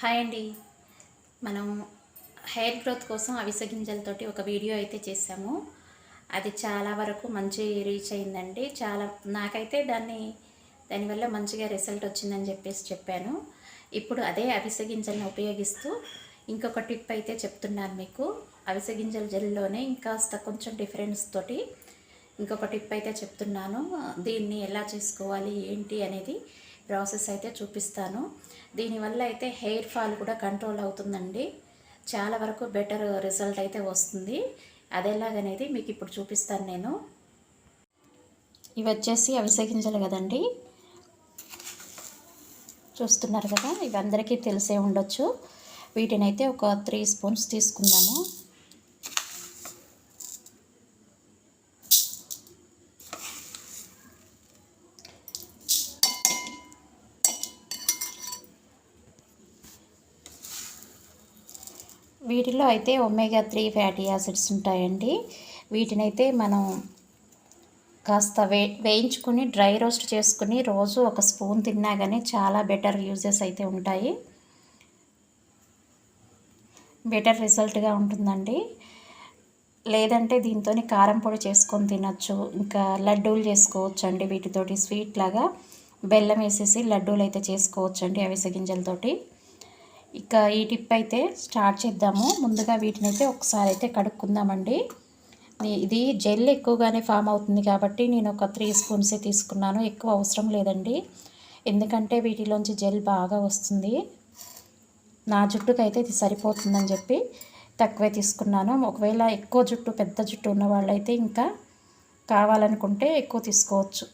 Hi అండి. మనం hair growth కోసం అవిసె గింజలతోటి ఒక వీడియో అయితే చేసాము అది చాలా వరకు మంచి రీచ్ అయిందండి. చాలా నాకైతే దాన్ని దానివల్ల మంచిగా రిజల్ట్ వచ్చిందని చెప్పేసి చెప్పాను. ఇప్పుడు అదే అవిసె గింజలను ఉపయోగిస్తూ ఇంకొక టిప్ అయితే చెప్తున్నాను మీకు. అవిసె గింజల జెల్లోనే ఇంకాస్త కొంచెం డిఫరెన్స్ తోటి ఇంకొక టిప్ అయితే చెప్తున్నాను. దీన్ని ఎలా చేసుకోవాలి ఏంటి అనేది ప్రాసెస్ అయితే చూపిస్తాను. దీనివల్ల అయితే హెయిర్ ఫాల్ కూడా కంట్రోల్ అవుతుందండి. చాలా వరకు బెటర్ రిజల్ట్ అయితే వస్తుంది. అదెలాగనేది మీకు ఇప్పుడు చూపిస్తాను నేను. ఇవి వచ్చేసి అవిసె గింజలు కదండి. చూస్తున్నారు కదా ఇవి అందరికీ తెలిసే ఉండొచ్చు. వీటినైతే ఒక త్రీ స్పూన్స్ తీసుకున్నాము వీటిలో అయితే ఒమేగా త్రీ ఫ్యాటీ యాసిడ్స్ ఉంటాయండి. వీటినైతే మనం కాస్త వే వేయించుకుని డ్రై రోస్ట్ చేసుకుని రోజు ఒక స్పూన్ తిన్నా కానీ చాలా బెటర్ యూజెస్ అయితే ఉంటాయి. బెటర్ రిజల్ట్గా ఉంటుందండి. లేదంటే దీంతో కారం పొడి చేసుకొని తినచ్చు ఇంకా లడ్డూలు చేసుకోవచ్చు అండి వీటితోటి స్వీట్ లాగా. బెల్లం వేసేసి లడ్డూలు అయితే చేసుకోవచ్చు అండి అవిసె గింజలతోటి. ఇక ఈ టిప్ అయితే స్టార్ట్ చేద్దాము. ముందుగా వీటిని అయితే ఒకసారి అయితే కడుక్కుందామండి. ఇది జెల్ ఎక్కువగానే ఫామ్ అవుతుంది కాబట్టి నేను ఒక త్రీ స్పూన్సే తీసుకున్నాను. ఎక్కువ అవసరం లేదండి. ఎందుకంటే వీటిలోంచి జెల్ బాగా వస్తుంది. నా జుట్టుకు అయితే ఇది సరిపోతుందని చెప్పి తక్కువే తీసుకున్నాను. ఒకవేళ ఎక్కువ జుట్టు పెద్ద జుట్టు ఉన్న వాళ్ళైతే ఇంకా కావాలనుకుంటే ఎక్కువ తీసుకోవచ్చు.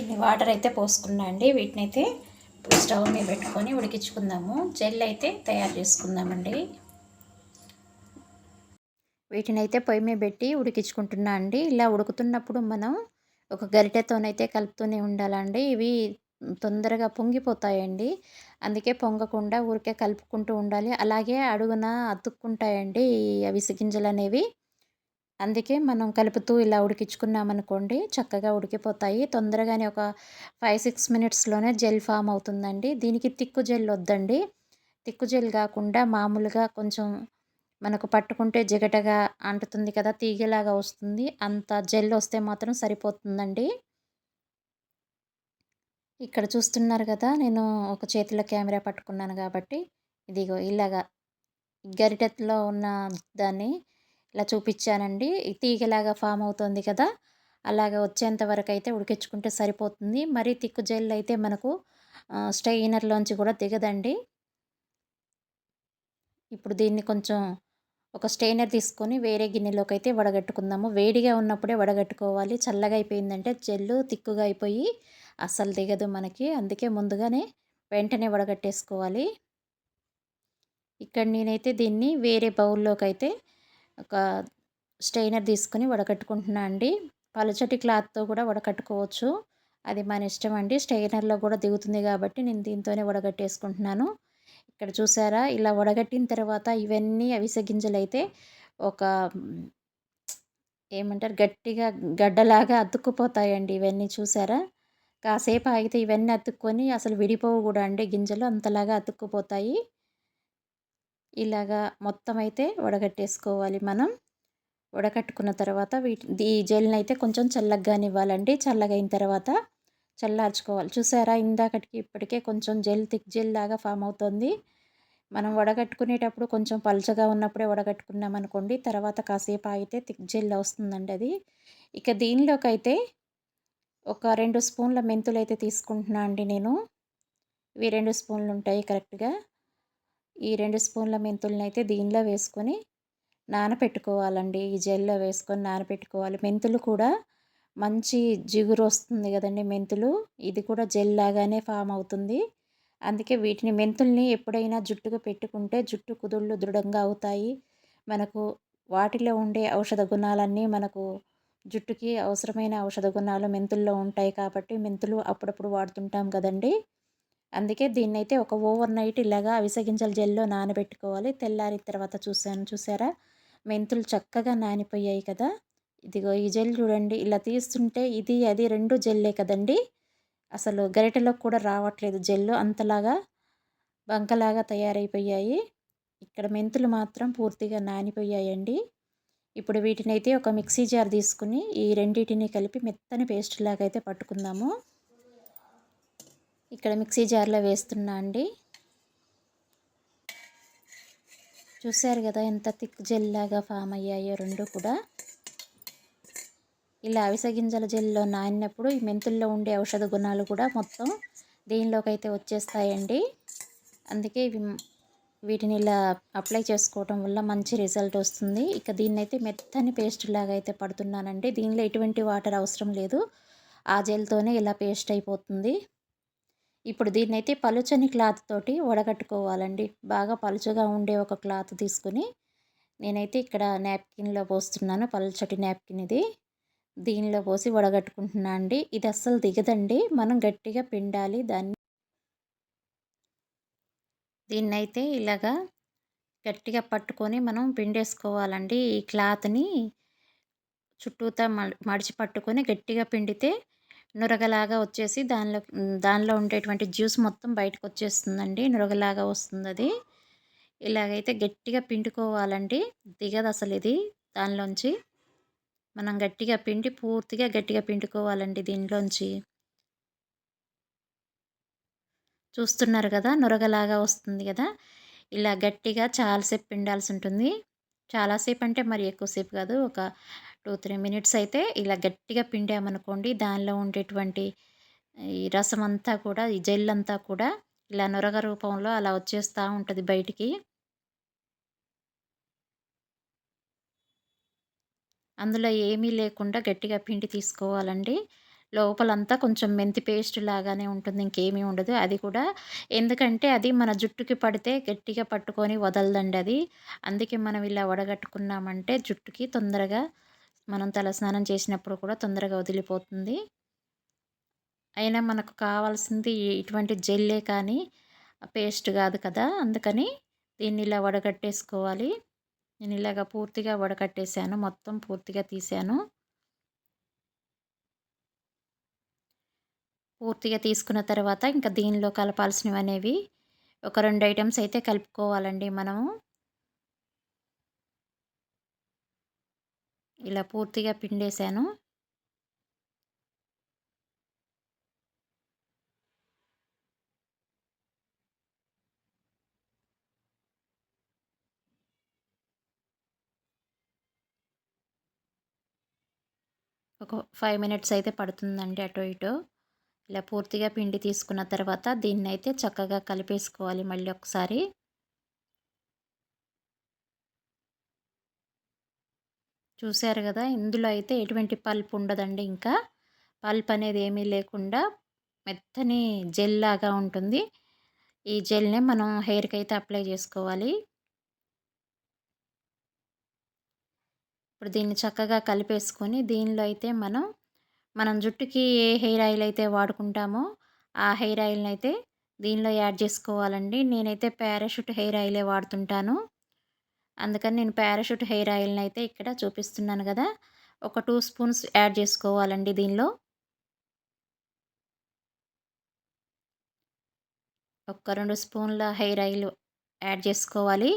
ఇన్ని వాటర్ అయితే పోసుకున్నా అండి. వీటిని ఇప్పుడు స్టవ్ మీద పెట్టుకొని ఉడికించుకుందాము. జెల్ అయితే తయారు చేసుకుందామండి. వీటిని అయితే పొయ్యి మీద పెట్టి ఉడికించుకుంటున్నా అండి. ఇలా ఉడుకుతున్నప్పుడు మనం ఒక గరిటెతోనైతే కలుపుతూనే ఉండాలండి. ఇవి తొందరగా పొంగిపోతాయండి. అందుకే పొంగకుండా ఊరికే కలుపుకుంటూ ఉండాలి. అలాగే అడుగున అతుక్కుంటాయండి అవిసి గింజలు అనేవి అందుకే మనం కలుపుతూ ఇలా ఉడికించుకున్నామనుకోండి చక్కగా ఉడికిపోతాయి. తొందరగానే ఒక ఫైవ్ సిక్స్ మినిట్స్లోనే జెల్ ఫామ్ అవుతుందండి. దీనికి తిక్కు జెల్ వద్దండి. తిక్కు జెల్ కాకుండా మామూలుగా కొంచెం మనకు పట్టుకుంటే జిగటగా అంటుతుంది కదా తీగలాగా వస్తుంది. అంత జెల్ వస్తే మాత్రం సరిపోతుందండి. ఇక్కడ చూస్తున్నారు కదా నేను ఒక చేతిలో కెమెరా పట్టుకున్నాను కాబట్టి. ఇదిగో ఇలాగా గరిటెలో ఉన్న దాన్ని ఇలా చూపించానండి తీగలాగా ఫామ్ అవుతుంది కదా! అలాగ వచ్చేంత వరకు అయితే ఉడికించుకుంటే సరిపోతుంది. మరీ తిక్కు జెల్ అయితే మనకు స్టెయినర్లోంచి కూడా దిగదండి. ఇప్పుడు దీన్ని కొంచెం ఒక స్టెయినర్ తీసుకొని వేరే గిన్నెలోకి అయితే వడగట్టుకుందాము. వేడిగా ఉన్నప్పుడే వడగట్టుకోవాలి. చల్లగా అయిపోయిందంటే జెల్లు తిక్కుగా అయిపోయి అస్సలు దిగదు మనకి. అందుకే ముందుగానే వెంటనే వడగట్టేసుకోవాలి. ఇక్కడ నేనైతే దీన్ని వేరే బౌల్లోకి అయితే ఒక స్టెయినర్ తీసుకుని వడకట్టుకుంటున్నా అండి. పలుచటి క్లాత్తో కూడా వడకట్టుకోవచ్చు. అది మన ఇష్టం అండి. స్టెయినర్లో కూడా దిగుతుంది కాబట్టి నేను దీంతోనే వడగట్టేసుకుంటున్నాను. ఇక్కడ చూసారా? ఇలా వడగట్టిన తర్వాత ఇవన్నీ అవిసె గింజలు అయితే ఒక ఏమంటారు? గట్టిగా గడ్డలాగా అతుక్కుపోతాయండి ఇవన్నీ చూసారా? కాసేపు ఆగితే ఇవన్నీ అతుక్కొని అసలు విడిపోవు కూడా అండి గింజలు. అంతలాగా అతుక్కుపోతాయి. ఇలాగా మొత్తం అయితే వడగట్టేసుకోవాలి మనం. వడకట్టుకున్న తర్వాత వీటి ఈ జెల్ని అయితే కొంచెం చల్లగానివ్వాలండి చల్లగా అయిన తర్వాత చల్లార్చుకోవాలి. చూసారా ఇందాకటికి ఇప్పటికే కొంచెం జెల్ థిక్ జెల్ లాగా ఫామ్ అవుతుంది. మనం వడగట్టుకునేటప్పుడు కొంచెం పలుచగా ఉన్నప్పుడే వడగట్టుకున్నాం అనుకోండి తర్వాత కాసేపు ఆగితే థిక్ జెల్ వస్తుందండి అది. ఇక దీనిలోకి అయితే ఒక రెండు స్పూన్ల మెంతులు అయితే తీసుకుంటున్నా అండి నేను. ఇవి రెండు స్పూన్లు ఉంటాయి కరెక్ట్గా. ఈ రెండు స్పూన్ల మెంతులను అయితే దీనిలో వేసుకొని నానపెట్టుకోవాలండి. ఈ జెల్లో వేసుకొని నానపెట్టుకోవాలి. మెంతులు కూడా మంచి జిగురు వస్తుంది కదండి మెంతులు. ఇది కూడా జెల్ లాగానే ఫామ్ అవుతుంది. అందుకే వీటిని మెంతుల్ని ఎప్పుడైనా జుట్టుకు పెట్టుకుంటే జుట్టు కుదుళ్ళు దృఢంగా అవుతాయి. మనకు వాటిలో ఉండే ఔషధ గుణాలన్నీ మనకు జుట్టుకి అవసరమైన ఔషధ గుణాలు మెంతుల్లో ఉంటాయి కాబట్టి మెంతులు అప్పుడప్పుడు వాడుతుంటాం కదండి. అందుకే దీన్నైతే ఒక ఓవర్ నైట్ ఇలాగా అవిసగింజల జెల్లో నానబెట్టుకోవాలి. తెల్లారిన తర్వాత చూసాను చూసారా మెంతులు చక్కగా నానిపోయాయి కదా. ఇదిగో ఈ జెల్ చూడండి ఇలా తీస్తుంటే ఇది అది రెండు జెల్లే కదండి. అసలు గరిటెలో కూడా రావట్లేదు జెల్లు అంతలాగా. బంకలాగా తయారైపోయాయి. ఇక్కడ మెంతులు మాత్రం పూర్తిగా నానిపోయాయండి. ఇప్పుడు వీటినైతే ఒక మిక్సీ జార్ తీసుకుని ఈ రెండింటిని కలిపి మెత్తని పేస్ట్ లాగా అయితే పట్టుకుందాము. ఇక్కడ మిక్సీ జార్లో వేస్తున్నా అండి. చూశారు కదా ఎంత థిక్ జెల్ లాగా ఫామ్ అయ్యాయో రెండు కూడా. ఇలా అవిసె గింజల జెల్లో నానినప్పుడు ఈ మెంతుల్లో ఉండే ఔషధ గుణాలు కూడా మొత్తం దీనిలోకి అయితే వచ్చేస్తాయండి. అందుకే ఇవి వీటిని ఇలా అప్లై చేసుకోవటం వల్ల మంచి రిజల్ట్ వస్తుంది. ఇక దీన్ని అయితే మెత్తని పేస్ట్ లాగా అయితే పడుతున్నానండి. దీనిలో ఎటువంటి వాటర్ అవసరం లేదు. ఆ జెల్తోనే ఇలా పేస్ట్ అయిపోతుంది. ఇప్పుడు దీన్ని అయితే పలుచని క్లాత్ తోటి వడగట్టుకోవాలండి. బాగా పలుచగా ఉండే ఒక క్లాత్ తీసుకుని నేనైతే ఇక్కడ నాప్కిన్లో పోస్తున్నాను. పలుచటి నాప్కిన్ ఇది. దీనిలో పోసి వడగట్టుకుంటున్నా అండి. ఇది అస్సలు దిగదండి. మనం గట్టిగా పిండాలి. దాన్ని దీన్నైతే ఇలాగా గట్టిగా పట్టుకొని మనం పిండేసుకోవాలండి. ఈ క్లాత్ని చుట్టూతా మడిచి పట్టుకొని గట్టిగా పిండితే నురగలాగా వచ్చేసి దానిలో దానిలో ఉండేటువంటి జ్యూస్ మొత్తం బయటకు వచ్చేస్తుందండి నురగలాగా వస్తుంది అది ఇలాగైతే గట్టిగా పిండుకోవాలండి. దిగదు అసలు ఇది దానిలోంచి. మనం గట్టిగా పిండి పూర్తిగా గట్టిగా పిండుకోవాలండి దీనిలోంచి. చూస్తున్నారు కదా నురగలాగా వస్తుంది కదా. ఇలా గట్టిగా చాలాసేపు పిండాల్సి ఉంటుంది చాలాసేపు అంటే మరి ఎక్కువసేపు కాదు. ఒక టూ త్రీ మినిట్స్ అయితే ఇలా గట్టిగా పిండామనుకోండి దానిలో ఉండేటువంటి ఈ రసం అంతా కూడా ఈ జెల్ అంతా కూడా ఇలా నొరగ రూపంలో అలా వచ్చేస్తూ ఉంటుంది బయటికి. అందులో ఏమీ లేకుండా గట్టిగా పిండి తీసుకోవాలండి. లోపలంతా కొంచెం మెంతి పేస్ట్ లాగానే ఉంటుంది ఇంకేమీ ఉండదు. అది కూడా ఎందుకంటే అది మన జుట్టుకి పడితే గట్టిగా పట్టుకొని వదలదండి అది. అందుకే మనం ఇలా వడగట్టుకున్నామంటే జుట్టుకి తొందరగా మనం తలస్నానం చేసినప్పుడు కూడా తొందరగా వదిలిపోతుంది. అయినా మనకు కావాల్సింది ఇటువంటి జెల్లే కానీ పేస్ట్ కాదు కదా. అందుకని దీన్ని ఇలా వడగట్టేసుకోవాలి. నేను ఇలాగ పూర్తిగా వడకట్టేశాను మొత్తం పూర్తిగా తీసాను. పూర్తిగా తీసుకున్న తర్వాత ఇంకా దీనిలో కలపాల్సినవి అనేవి ఒక రెండు ఐటమ్స్ అయితే కలుపుకోవాలండి మనము. ఇలా పూర్తిగా పిండేశాను ఒక ఫైవ్ మినిట్స్ అయితే పడుతుందండి అటు ఇటు. ఇలా పూర్తిగా పిండి తీసుకున్న తర్వాత దీన్ని అయితే చక్కగా కలిపేసుకోవాలి మళ్ళీ ఒకసారి. చూశారు కదా! ఇందులో అయితే ఎటువంటి పల్ప్ ఉండదండి ఇంకా. పల్ప్ అనేది ఏమీ లేకుండా మెత్తని జెల్ లాగా ఉంటుంది. ఈ జెల్ని మనం హెయిర్కి అయితే అప్లై చేసుకోవాలి. ఇప్పుడు దీన్ని చక్కగా కలిపేసుకొని దీనిలో అయితే మనం మనం జుట్టుకి ఏ హెయిర్ ఆయిల్ అయితే వాడుకుంటామో ఆ హెయిర్ ఆయిల్ని అయితే దీనిలో యాడ్ చేసుకోవాలండి. నేనైతే పారాషూట్ హెయిర్ ఆయిలే వాడుతుంటాను. అందుకని నేను పారాషూట్ హెయిర్ ఆయిల్ని అయితే ఇక్కడ చూపిస్తున్నాను కదా! ఒక టూ స్పూన్స్ యాడ్ చేసుకోవాలండి దీనిలో. ఒక రెండు స్పూన్ల హెయిర్ ఆయిల్ యాడ్ చేసుకోవాలి.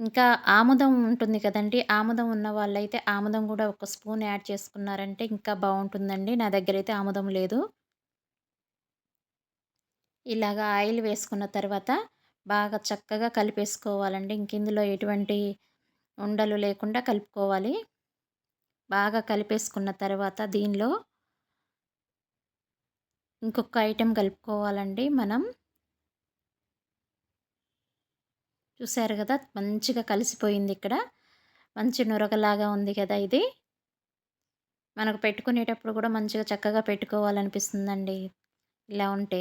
ఇంకా ఆముదం ఉంటుంది కదండి! ఆముదం ఉన్న వాళ్ళైతే ఆముదం కూడా ఒక స్పూన్ యాడ్ చేసుకున్నారంటే ఇంకా బాగుంటుందండి. నా దగ్గర అయితే ఆముదం లేదు. ఇలాగ ఆయిల్ వేసుకున్న తర్వాత బాగా చక్కగా కలిపేసుకోవాలండి. ఇంక ఇందులో ఎటువంటి ఉండలు లేకుండా కలుపుకోవాలి. బాగా కలిపేసుకున్న తర్వాత దీనిలో ఇంకొక ఐటెం కలుపుకోవాలండి మనం. చూసారు కదా మంచిగా కలిసిపోయింది ఇక్కడ మంచి నురగలాగా ఉంది కదా ఇది మనకు పెట్టుకునేటప్పుడు కూడా మంచిగా చక్కగా పెట్టుకోవాలనిపిస్తుందండి ఇలా ఉంటే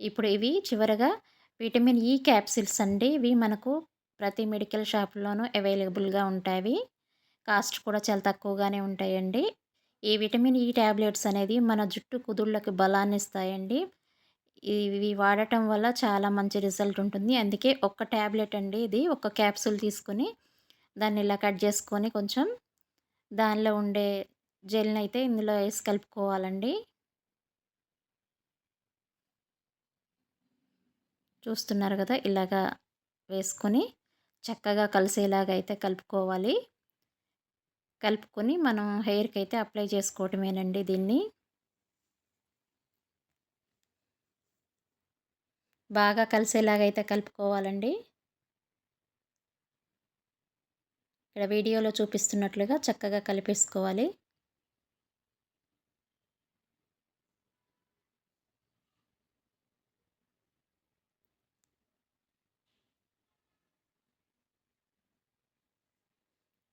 ఇప్పుడు ఇవి చివరగా విటమిన్ ఈ క్యాప్సిల్స్ అండి. ఇవి మనకు ప్రతి మెడికల్ షాప్లోనూ అవైలబుల్గా ఉంటాయి. కాస్ట్ కూడా చాలా తక్కువగానే ఉంటాయండి. ఈ విటమిన్ ఈ ట్యాబ్లెట్స్ అనేది మన జుట్టు కుదుళ్ళకి బలాన్ని ఇస్తాయండి. ఇవి వాడటం వల్ల చాలా మంచి రిజల్ట్ ఉంటుంది. అందుకే ఒక్క ట్యాబ్లెట్ అండి ఇది. ఒక క్యాప్సూల్ తీసుకొని దాన్ని ఇలా కట్ చేసుకొని కొంచెం దానిలో ఉండే జెల్ని అయితే ఇందులో వేసి కలుపుకోవాలండి. చూస్తున్నారు కదా! ఇలాగా వేసుకొని చక్కగా కలిసేలాగా అయితే కలుపుకోవాలి. కలుపుకొని మనం హెయిర్కి అయితే అప్లై చేసుకోవటమేనండి దీన్ని. బాగా కలిసేలాగా అయితే కలుపుకోవాలండి. ఇక్కడ వీడియోలో చూపిస్తున్నట్లుగా చక్కగా కలిపేసుకోవాలి.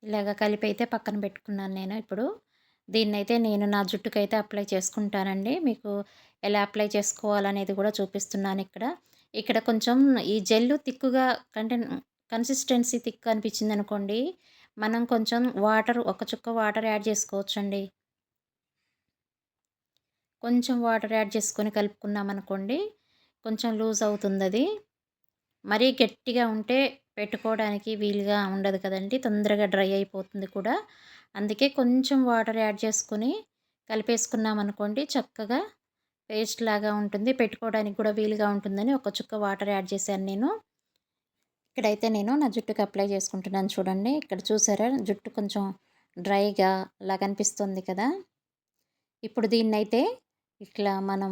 ఇలాగ కలిపి అయితే పక్కన పెట్టుకున్నాను నేను ఇప్పుడు. దీన్నైతే నేను నా జుట్టుకైతే అప్లై చేసుకుంటానండి. మీకు ఎలా అప్లై చేసుకోవాలనేది కూడా చూపిస్తున్నాను ఇక్కడ. ఇక్కడ కొంచెం ఈ జెల్లు తిక్కుగా కంటే కన్సిస్టెన్సీ థిక్ అనిపించింది అనుకోండి మనం కొంచెం వాటర్ ఒక చుక్క వాటర్ యాడ్ చేసుకోవచ్చండి. కొంచెం వాటర్ యాడ్ చేసుకొని కలుపుకున్నాం అనుకోండి కొంచెం లూజ్ అవుతుంది అది మరీ గట్టిగా ఉంటే పెట్టుకోవడానికి వీలుగా ఉండదు కదండి. తొందరగా డ్రై అయిపోతుంది కూడా. అందుకే కొంచెం వాటర్ యాడ్ చేసుకొని కలిపేసుకున్నాం అనుకోండి చక్కగా పేస్ట్ లాగా ఉంటుంది. పెట్టుకోవడానికి కూడా వీలుగా ఉంటుందని ఒక చుక్క వాటర్ యాడ్ చేశాను నేను. ఇక్కడైతే నేను నా జుట్టుకి అప్లై చేసుకుంటున్నాను చూడండి. ఇక్కడ చూసారా? జుట్టు కొంచెం డ్రైగా అలా కనిపిస్తుంది కదా. ఇప్పుడు దీన్నైతే ఇట్లా మనం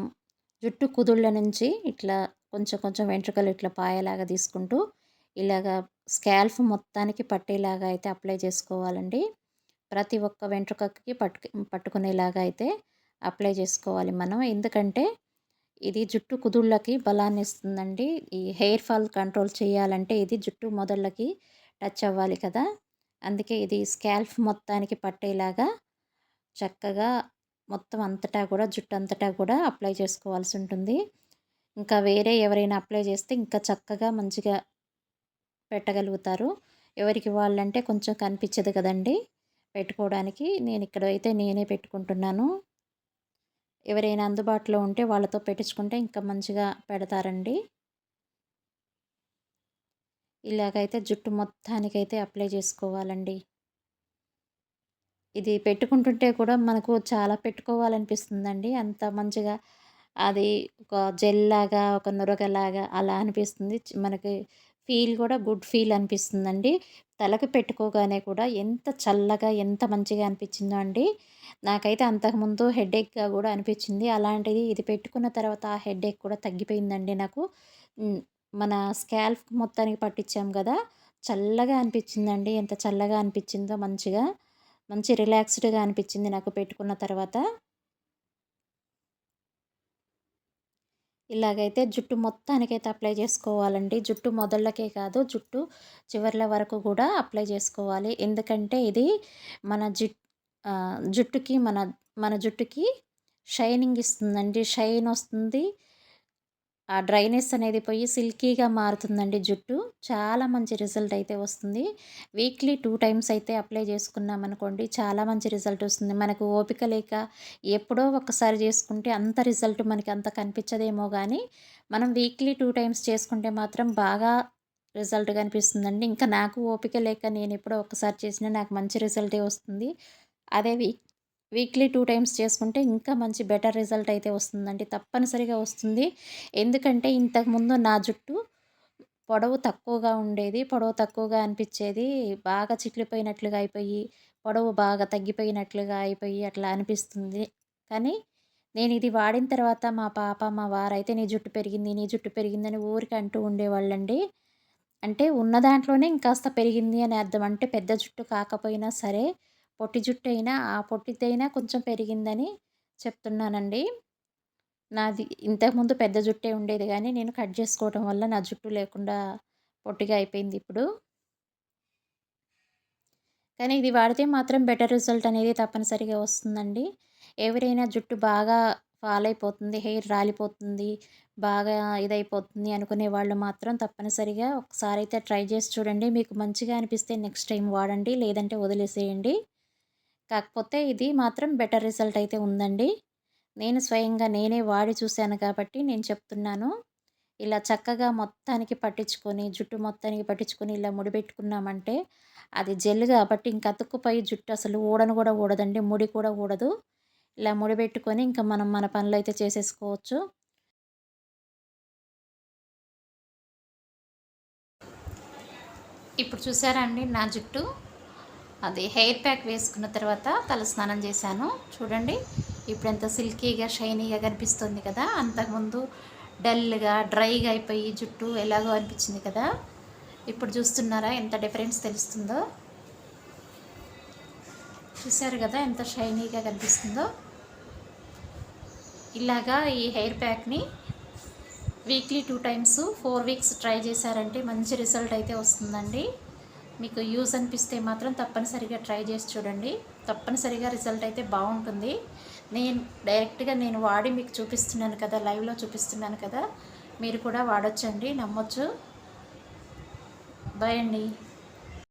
జుట్టు కుదుళ్ళ నుంచి ఇట్లా కొంచెం కొంచెం వెంట్రుకలు ఇట్లా పాయలాగా తీసుకుంటూ ఇలాగా స్కాల్ఫ్ మొత్తానికి పట్టేలాగా అయితే అప్లై చేసుకోవాలండి. ప్రతి ఒక్క వెంట్రుకకి పట్టు పట్టుకునేలాగా అయితే అప్లై చేసుకోవాలి మనం. ఎందుకంటే ఇది జుట్టు కుదుళ్ళకి బలాన్ని ఇస్తుందండి. ఈ హెయిర్ ఫాల్ కంట్రోల్ చేయాలంటే ఇది జుట్టు మొదళ్ళకి టచ్ అవ్వాలి కదా. అందుకే ఇది స్కాల్ఫ్ మొత్తానికి పట్టేలాగా చక్కగా మొత్తం అంతటా కూడా జుట్టు అంతటా కూడా అప్లై చేసుకోవాల్సి ఉంటుంది. ఇంకా వేరే ఎవరైనా అప్లై చేస్తే ఇంకా చక్కగా మంచిగా పెట్టగలుగుతారు. ఎవరికి వాళ్ళంటే కొంచెం కనిపించదు కదండి పెట్టుకోవడానికి. నేను ఇక్కడ అయితే నేనే పెట్టుకుంటున్నాను. ఎవరైనా అందుబాటులో ఉంటే వాళ్ళతో పెట్టించుకుంటే ఇంకా మంచిగా పెడతారండి. ఇలాగైతే జుట్టు మొత్తానికైతే అప్లై చేసుకోవాలండి. ఇది పెట్టుకుంటుంటే కూడా మనకు చాలా పెట్టుకోవాలనిపిస్తుందండి. అంత మంచిగా అది ఒక జెల్ లాగా ఒక నురగలాగా అలా అనిపిస్తుంది. మనకి ఫీల్ కూడా గుడ్ ఫీల్ అనిపిస్తుందండి. తలకు పెట్టుకోగానే కూడా ఎంత చల్లగా ఎంత మంచిగా అనిపించిందో అండి. నాకైతే అంతకుముందు హెడేక్గా కూడా అనిపించింది. అలాంటిది ఇది పెట్టుకున్న తర్వాత ఆ హెడేక్ కూడా తగ్గిపోయిందండి నాకు. మన స్కాల్ఫ్ మొత్తానికి పట్టించాం కదా! చల్లగా అనిపించిందండి. ఎంత చల్లగా అనిపించిందో మంచిగా. మంచి రిలాక్స్డ్గా అనిపించింది నాకు పెట్టుకున్న తర్వాత. ఇలాగైతే జుట్టు మొత్తానికైతే అప్లై చేసుకోవాలండి. జుట్టు మొదళ్ళకే కాదు జుట్టు చివర్ల వరకు కూడా అప్లై చేసుకోవాలి. ఎందుకంటే ఇది మన జుట్ జుట్టుకి మన మన జుట్టుకి షైనింగ్ ఇస్తుందండి. షైన్ వస్తుంది. ఆ డ్రైనెస్ అనేది పోయి సిల్కీగా మారుతుందండి జుట్టు. చాలా మంచి రిజల్ట్ అయితే వస్తుంది. వీక్లీ టూ టైమ్స్ అయితే అప్లై చేసుకున్నాం అనుకోండి చాలా మంచి రిజల్ట్ వస్తుంది. మనకు ఓపిక లేక ఎప్పుడో ఒకసారి చేసుకుంటే అంత రిజల్ట్ మనకి అంత కనిపించదేమో కానీ మనం వీక్లీ టూ టైమ్స్ చేసుకుంటే మాత్రం బాగా రిజల్ట్ కనిపిస్తుందండి. ఇంకా నాకు ఓపిక లేక నేను ఎప్పుడో ఒకసారి చేసినా నాకు మంచి రిజల్టే వస్తుంది. అదే వీక్ వీక్లీ టూ టైమ్స్ చేసుకుంటే ఇంకా మంచి బెటర్ రిజల్ట్ అయితే వస్తుందండి. తప్పనిసరిగా వస్తుంది. ఎందుకంటే ఇంతకుముందు నా జుట్టు పొడవు తక్కువగా ఉండేది. పొడవు తక్కువగా అనిపించేది. బాగా చిట్లిపోయినట్లుగా అయిపోయి పొడవు బాగా తగ్గిపోయినట్లుగా అయిపోయి అట్లా అనిపిస్తుంది. కానీ నేను ఇది వాడిన తర్వాత మా పాప మా వారైతే నీ జుట్టు పెరిగింది నీ జుట్టు పెరిగిందని ఊరికి అంటూ ఉండేవాళ్ళండి. అంటే ఉన్న దాంట్లోనే ఇంకాస్త పెరిగింది అని అర్థం. అంటే పెద్ద జుట్టు కాకపోయినా సరే పొట్టి జుట్టు అయినా ఆ పొట్టిదైనా కొంచెం పెరిగిందని చెప్తున్నానండి. నాది ఇంతకుముందు పెద్ద జుట్టే ఉండేది కానీ నేను కట్ చేసుకోవడం వల్ల నా జుట్టు లేకుండా పొట్టిగా అయిపోయింది ఇప్పుడు. కానీ ఇది వాడితే మాత్రం బెటర్ రిజల్ట్ అనేది తప్పనిసరిగా వస్తుందండి. ఎవరైనా జుట్టు బాగా ఫాల్ అయిపోతుంది హెయిర్ రాలిపోతుంది బాగా ఇదైపోతుంది అనుకునే వాళ్ళు మాత్రం తప్పనిసరిగా ఒకసారి అయితే ట్రై చేసి చూడండి. మీకు మంచిగా అనిపిస్తే నెక్స్ట్ టైం వాడండి లేదంటే వదిలేసేయండి. కాకపోతే ఇది మాత్రం బెటర్ రిజల్ట్ అయితే ఉందండి. నేను స్వయంగా నేనే వాడి చూశాను కాబట్టి నేను చెప్తున్నాను. ఇలా చక్కగా మొత్తానికి పట్టించుకొని జుట్టు మొత్తానికి పట్టించుకొని ఇలా ముడిపెట్టుకున్నామంటే అది జెల్ కాబట్టి ఇంకా అతుక్కుపోయి జుట్టు అసలు ఊడను కూడా ఊడదండి. ముడి కూడా ఊడదు. ఇలా ముడిపెట్టుకొని ఇంకా మనం మన పనులు అయితే చేసేసుకోవచ్చు. ఇప్పుడు చూసారా అండి నా జుట్టు? అది హెయిర్ ప్యాక్ వేసుకున్న తర్వాత తల స్నానం చేశాను. చూడండి ఇప్పుడు ఎంత సిల్కీగా షైనీగా కనిపిస్తుంది కదా. అంతకుముందు డల్గా డ్రైగా అయిపోయి జుట్టు ఎలాగో అనిపించింది కదా. ఇప్పుడు చూస్తున్నారా ఎంత డిఫరెన్స్ తెలుస్తుందో. చూశారు కదా ఎంత షైనీగా కనిపిస్తుందో. ఇలాగా ఈ hair ప్యాక్ని weekly two times four weeks try చేశారంటే మంచి రిజల్ట్ అయితే వస్తుందండి. మీకు యూజ్ అనిపిస్తే మాత్రం తప్పనిసరిగా ట్రై చేసి చూడండి. తప్పనిసరిగా రిజల్ట్ అయితే బాగుంటుంది. నేను డైరెక్ట్గా నేను వాడి మీకు చూపిస్తున్నాను కదా లైవ్లో చూపిస్తున్నాను కదా మీరు కూడా వాడొచ్చండి నమ్మొచ్చు. బాయ్ అండి.